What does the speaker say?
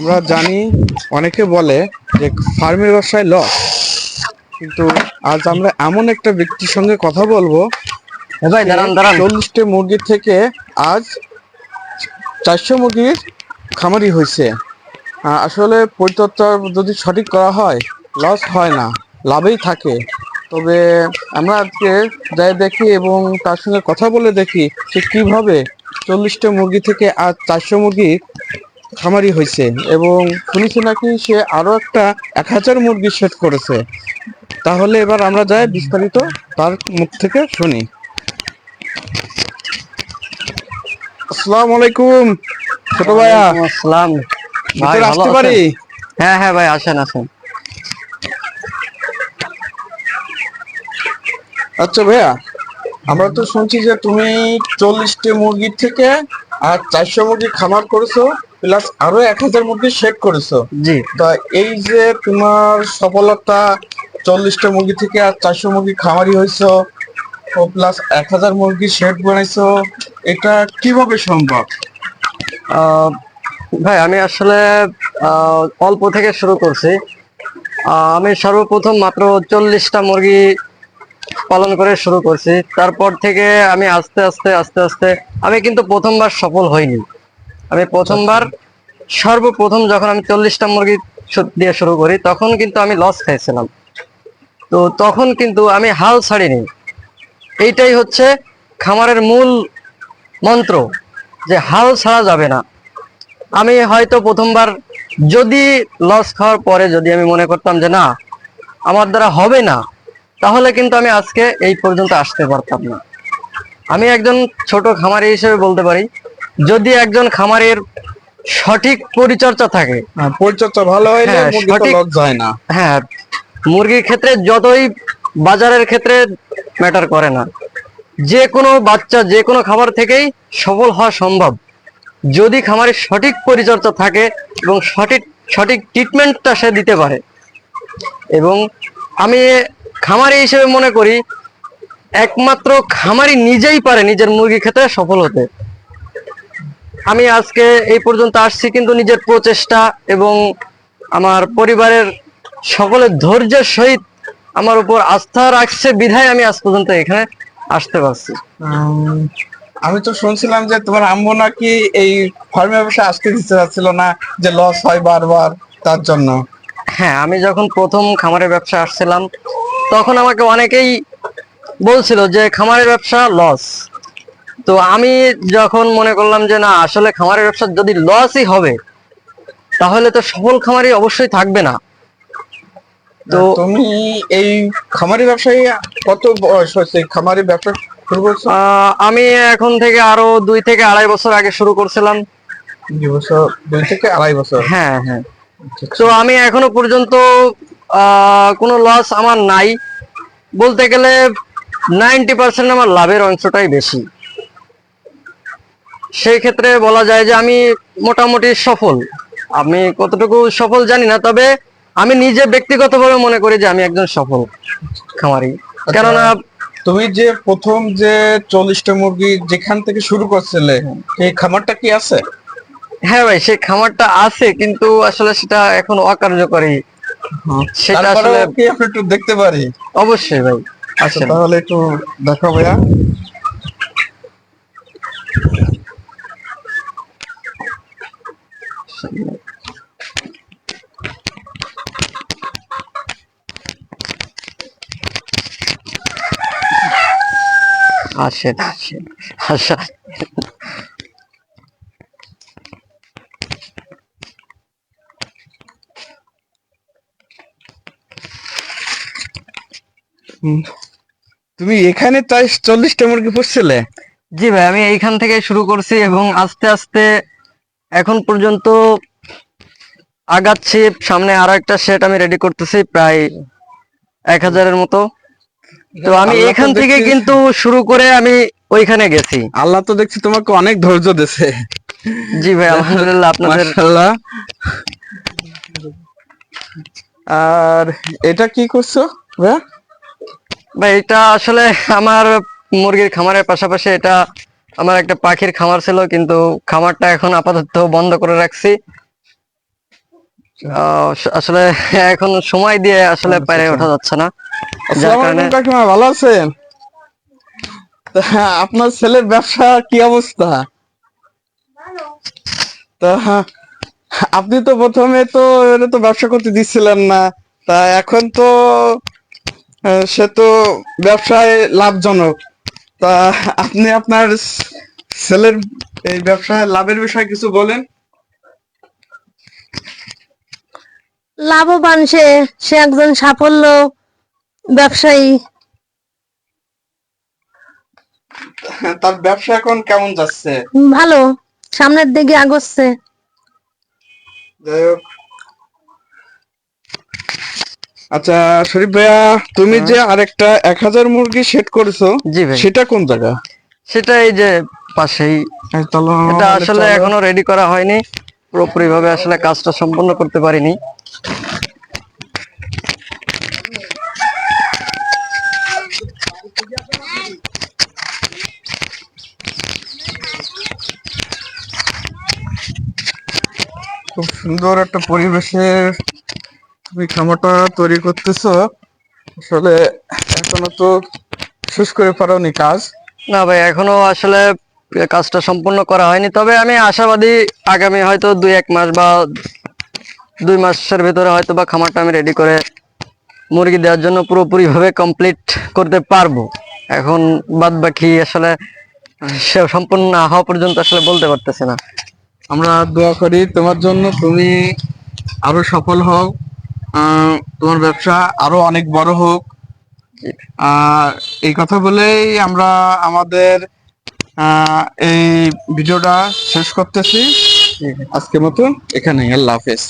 আমরা জানি অনেকে বলে যে ফার্মের ব্যবসায় লস কিন্তু আজ আমরা এমন একটা ব্যক্তির সঙ্গে কথা বলব ভাই দাঁড়ান দাঁড়ান। চল্লিশটি মুরগির থেকে আজ চারশো মুরগির খামারি হয়েছে। আসলে পরিচর্যা যদি সঠিক করা হয় লস হয় না লাভেই থাকে। তবে আমরা আজকে যাই দেখি এবং তার সঙ্গে কথা বলে দেখি সে কীভাবে চল্লিশটা মুরগি থেকে আজ চারশো মুরগি খামারি হয়েছে এবং শুনেছি নাকি সে আরও একটা এক হাজার মুরগি সেট করেছে। তাহলে এবার আমরা যাই বিস্তারিত তার মুখ থেকে শুনি। আসসালামু আলাইকুম ছোট ভাইয়া। আসসালাম। ভাই আসতে পারি? হ্যাঁ হ্যাঁ ভাই আসেন আসেন। আচ্ছা ভাইয়া আমরা তো শুনছি যে তুমি চল্লিশটি মুরগির থেকে আর চারশো মুরগি খামার করেছ। প্লাস আরও এক হাজার মুরগি শেড করেছ। জি। তা এই যে তোমার সফলতা চল্লিশটা মুরগি থেকে আর চারশো মুরগি খামারি হয়েছো ও প্লাস এক হাজার মুরগি শেড বানাইছো এটা কীভাবে সম্ভব? ভাই আমি আসলে অল্প থেকে শুরু করছি। আমি সর্বপ্রথম মাত্র চল্লিশটা মুরগি পালন করে শুরু করছি। তারপর থেকে আমি আস্তে আস্তে আস্তে আস্তে আমি কিন্তু প্রথমবার সফল হইনি। আমি প্রথমবার সর্বপ্রথম যখন আমি চল্লিশটা মুরগি দিয়ে শুরু করি, তখন কিন্তু আমি লস খাইছিলাম। তো তখন কিন্তু আমি হাল ছাড়িনি। এইটাই হচ্ছে খামারের মূল মন্ত্র যে হাল ছাড়া যাবে না। আমি হয়তো প্রথমবার যদি লস খাওয়ার পরে যদি আমি মনে করতাম যে না, আমার দ্বারা হবে না, তাহলে কিন্তু আমি আজকে এই পর্যন্ত আসতে পারতাম না। আমি একজন ছোট খামারি হিসেবে বলতে পারি যদি একজন খামারের সঠিক পরিচর্যা থাকে। পরিচর্যা ভালো হইলে হ্যাঁ, তো সঠিক- যায় না। হ্যাঁ মুরগির ক্ষেত্রে যতই বাজারের ক্ষেত্রে ম্যাটার করে না যে কোনো বাচ্চা যে কোনো খাবার থেকেই সফল হওয়া সম্ভব। যদি খামারের সঠিক পরিচর্যা থাকে এবং সঠিক সঠিক ট্রিটমেন্টটা সে দিতে পারে। এবং আমি খামারি হিসেবে মনে করি একমাত্র খামারি নিজেই পারে নিজের মুরগি ক্ষেত্রে সফল হতে। আমি আজকে এই পর্যন্ত আসছি কিন্তু নিজের প্রচেষ্টা এবং আমার পরিবারের সকলের ধৈর্যের সহিত আমার উপর আস্থা রাখছে বিধায় আমি আজ পর্যন্ত এখানে আসতে পারছি। আমি তো শুনছিলাম যে তোমার আম্মু নাকি এই ফার্মে ব্যবসা আসতে দিতে চাচ্ছিল না যে লস হয় বারবার তার জন্য। হ্যাঁ আমি যখন প্রথম খামারের ব্যবসা আসছিলাম তখন আমাকে অনেকেই বলছিল যে খামারের ব্যবসা লস তো আমি যখন মনে করলাম যে না আসলে খামারের ব্যবসা যদি লসই হবে তাহলে তো সফল খামারি অবশ্যই থাকবে না। তো তুমি এই খামারি ব্যবসায়ী কত বয়স হয়েছে? খামারি ব্যবসা শুরু করছ? আমি এখন থেকে আরও দুই থেকে আড়াই বছর আগে শুরু করছিলাম। দুই বছর দুই থেকে আড়াই বছর? হ্যাঁ হ্যাঁ। তো আমি এখনও পর্যন্ত কোনো লস আমার নাই। বলতে গেলে নাইনটি পার্সেন্ট আমার লাভের অংশটাই বেশি। সেই ক্ষেত্রে বলা যায় যে আমি মোটামুটি সফল। আমি কতটুকু সফল জানি না তবে আমি নিজে ব্যক্তিগতভাবে মনে করি যে আমি একজন সফল খামারি। কেননা তুমি যে প্রথম যে চল্লিশটা মুরগি যেখান থেকে শুরু করছিলে এই খামারটা কি আছে? হ্যাঁ ভাই সেই খামারটা আছে কিন্তু আসলে সেটা এখন অকার্যকরী। সেটা আসলে কি আপনি একটু দেখতে পারি? অবশ্যই ভাই আচ্ছা তাহলে একটু দেখো ভাইয়া। আসেন আসেন আচ্ছা তুমি এখানে তাই চল্লিশটা মুরগি পুষছিলে? জি ভাই আমি এইখান থেকে শুরু করছি এবং আস্তে আস্তে এখন পর্যন্ত আগাচ্ছি সামনে আরও একটা সেট আমি রেডি করতেছি প্রায় এক হাজারের মতো। তো আমি এখান থেকে কিন্তু শুরু করে আমি ওইখানে গেছি। আল্লাহ তো দেখছি তোমাকে অনেক ধৈর্য দিছে জি ভাই আলহামদুলিল্লাহ আপনাদের মাশাআল্লাহ। আর এটা কি করছ ভাইয়া? ভাই এটা আসলে আমার মুরগির খামারের পাশাপাশি এটা আমার একটা পাখির খামার ছিল কিন্তু খামারটা এখন আপাতত বন্ধ করে রাখছি। আহ, আসলে এখন সময় দিয়ে আসলে আচ্ছা, পেরে আচ্ছা। ওঠা যাচ্ছে না। যার কারণে কাকিমা ভালো আছেন? আপনার ছেলের ব্যবসা কি অবস্থা? তা আপনি তো প্রথমে তো এটা তো ব্যবসা করতে দিচ্ছিলেন না তা এখন তো সে তো ব্যবসায় লাভজনক। তা আপনি আপনার ছেলের এই ব্যবসায় লাভের বিষয়ে কিছু বলেন? লাভবান সে সে একজন সাফল্য ব্যবসায়ী। তার ব্যবসা এখন কেমন যাচ্ছে? ভালো সামনের দিকে আগচ্ছে। যাই হোক আচ্ছা শরীফ ভাইয়া তুমি যে আরেকটা এক হাজার মুরগি সেট করেছ সেটা কোন জায়গা? সেটা এই যে পাশেই। এটা আসলে এখনও রেডি করা হয়নি। পুরোপুরি ভাবে আসলে কাজটা সম্পন্ন করতে পারিনি। খুব সুন্দর একটা পরিবেশের তুমি খামারটা তৈরি করতেছো আসলে এখনও তো শেষ করে পারোনি কাজ। না ভাই এখনও আসলে কাজটা সম্পূর্ণ করা হয়নি। তবে আমি আশাবাদী আগামী হয়তো দুই এক মাস বা দুই মাসের ভেতরে হয়তো বা খামারটা আমি রেডি করে মুরগি দেওয়ার জন্য পুরোপুরি ভাবে কমপ্লিট করতে পারব। এখন বাদ বাকি আসলে সে সম্পূর্ণ না হওয়া পর্যন্ত আসলে বলতে পারতেছি না। আমরা দোয়া করি তোমার জন্য তুমি আরও সফল হও। তোমার ব্যবসা আরও অনেক বড় হোক। এই কথা বলেই আমরা আমাদের এই ভিডিওটা শেষ করতেছি। আজকের মতো এখানে আল্লাহ হাফেজ।